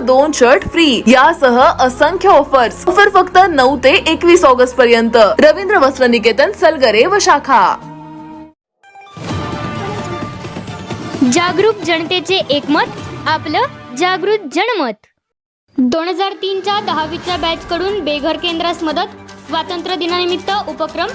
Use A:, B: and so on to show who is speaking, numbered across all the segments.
A: दोन shirt free यासह असंख्य ऑफर्स ऑफर फक्त नऊ ते एकवीस ऑगस्ट पर्यंत. रवींद्र वस्त्र निकेतन सलगरे व शाखा.
B: जागरूक जनतेचे एकमत आपलं जागृत जनमत. दोन हजार तीनच्या दहावीच्या बॅचकडून बेघर केंद्रास मदत स्वातंत्र्य दिनानिमित्त उपक्रम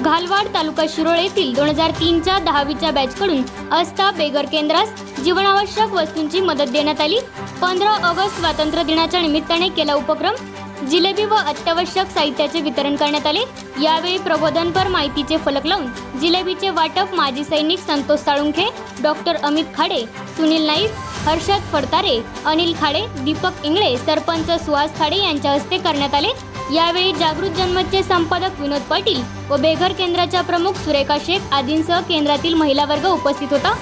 B: घालवाड तालुका शिरोळ येथील दोन हजार तीनच्या दहावीच्या बॅचकडून अस्था बेगर केंद्रास जीवनावश्यक वस्तूंची मदत देण्यात आली. पंधरा ऑगस्ट स्वातंत्र्य दिनाच्या निमित्ताने केला उपक्रम. जिलेबी व अत्यावश्यक साहित्याचे वितरण करण्यात आले. यावेळी प्रबोधनपर माहितीचे फलक लावून जिलेबीचे वाटप माजी सैनिक संतोष साळुंखे डॉक्टर अमित खाडे सुनील नाईक हर्षद फडतारे अनिल खाडे दीपक इंगळे सरपंच सुहास खाडे यांच्या हस्ते करण्यात आले. यावेळी जागृत जनमतचे संपादक विनोद पाटील व बेघर केंद्राच्या प्रमुख सुरेखा शेख आदींसह केंद्रातील महिला वर्ग उपस्थित होता.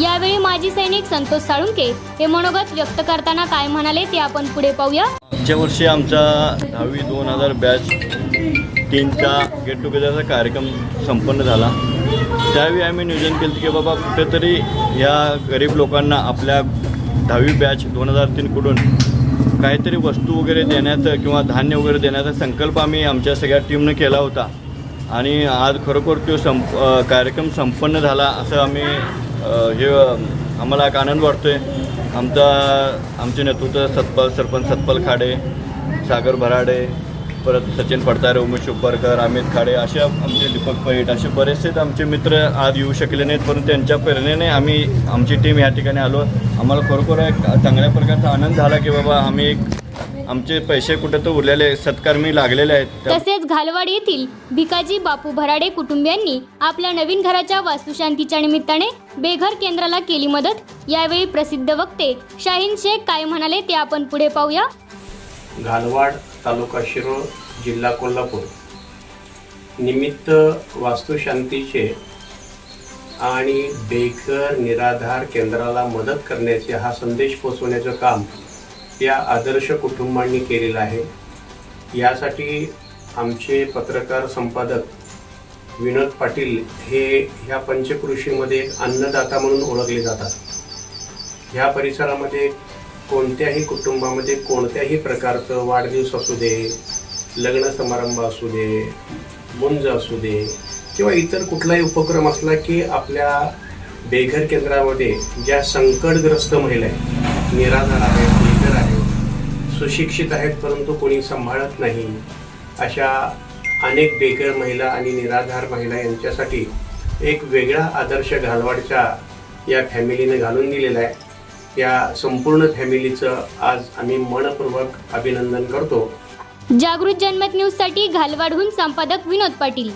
B: यावेळी माजी सैनिक संतोष साळुंके हे मनोगत व्यक्त करताना काय म्हणाले ते आपण पुढे पाहूया.
C: मागच्या वर्षी आमचा दहावी दोन हजार बॅच तीनचा गेट टुगेदरचा कार्यक्रम संपन्न झाला. त्यावेळी आम्ही नियोजन केलं की बाबा कुठेतरी या गरीब लोकांना आपल्या दहावी बॅच दोन हजार तीनकडून काहीतरी वस्तू वगैरे देण्याचं किंवा धान्य वगैरे देण्याचा संकल्प आम्ही आमच्या सगळ्या टीमनं केला होता. आणि आज खरोखर तो संप कार्यक्रम संपन्न झाला असं आम्ही हे आम्हाला एक आनंद वाटतो आहे आमचा आमचे नेतृत्व सतपाल सरपंच सतपाल खाडे सागर भराडे परत सचिन पडतारे उमेश उपरकर अमित खाडे असे आमचे दीपक पैठ असे बरेचसे आमचे मित्र आज येऊ शकले नाहीत परंतु त्यांच्या प्रेरणेने आम्ही आमची टीम या ठिकाणी आलो. आम्हाला खरोखर एक चांगल्या प्रकारचा आनंद झाला की बाबा आम्ही एक आमचे पैसे कुठं तर उरलेले सत्कर्मी लागलेले आहेत.
B: तसेच घालवाड येथील भिकाजी बापू भराडे कुटुंबियांनी आपल्या नवीन घराच्या वास्तुशांतीच्या निमित्ताने बेघर केंद्राला केली मदत. यावेळी प्रसिद्ध वक्ते शाहीन शेख काय म्हणाले ते आपण पुढे पाहूया.
D: घालवाड तालुका शिरोळ जिल्हा कोल्हापूर. निमित्त वास्तुशांतीचे आणि बेघर निराधार केंद्राला मदत करण्याचे हा संदेश पोचवण्याचं काम या आदर्श कुटुंबांनी केलेलं आहे. यासाठी आमचे पत्रकार संपादक विनोद पाटील हे ह्या पंचकृषीमध्ये एक अन्नदाता म्हणून ओळखले जातात. ह्या परिसरामध्ये कोणत्याही कुटुंबामध्ये कोणत्याही प्रकारचं वाढदिवस असू दे लग्न समारंभ असू दे मुंज असू दे किंवा इतर कुठलाही उपक्रम असला की आपल्या बेघर केंद्रामध्ये ज्या संकटग्रस्त महिला आहेत निराधार आहेत बेघर आहेत सुशिक्षित आहेत परंतु कोणी सांभाळत नाही अशा अनेक बेघर महिला आणि निराधार महिला यांच्यासाठी एक वेगळा आदर्श घालवाडच्या या फॅमिलीने घालून दिलेला आहे. या संपूर्ण फॅमिलीचं आज आम्ही मनपूर्वक अभिनंदन करतो.
B: जागृत जनमत न्यूजसाठी घालवाडहून संपादक विनोद पाटील.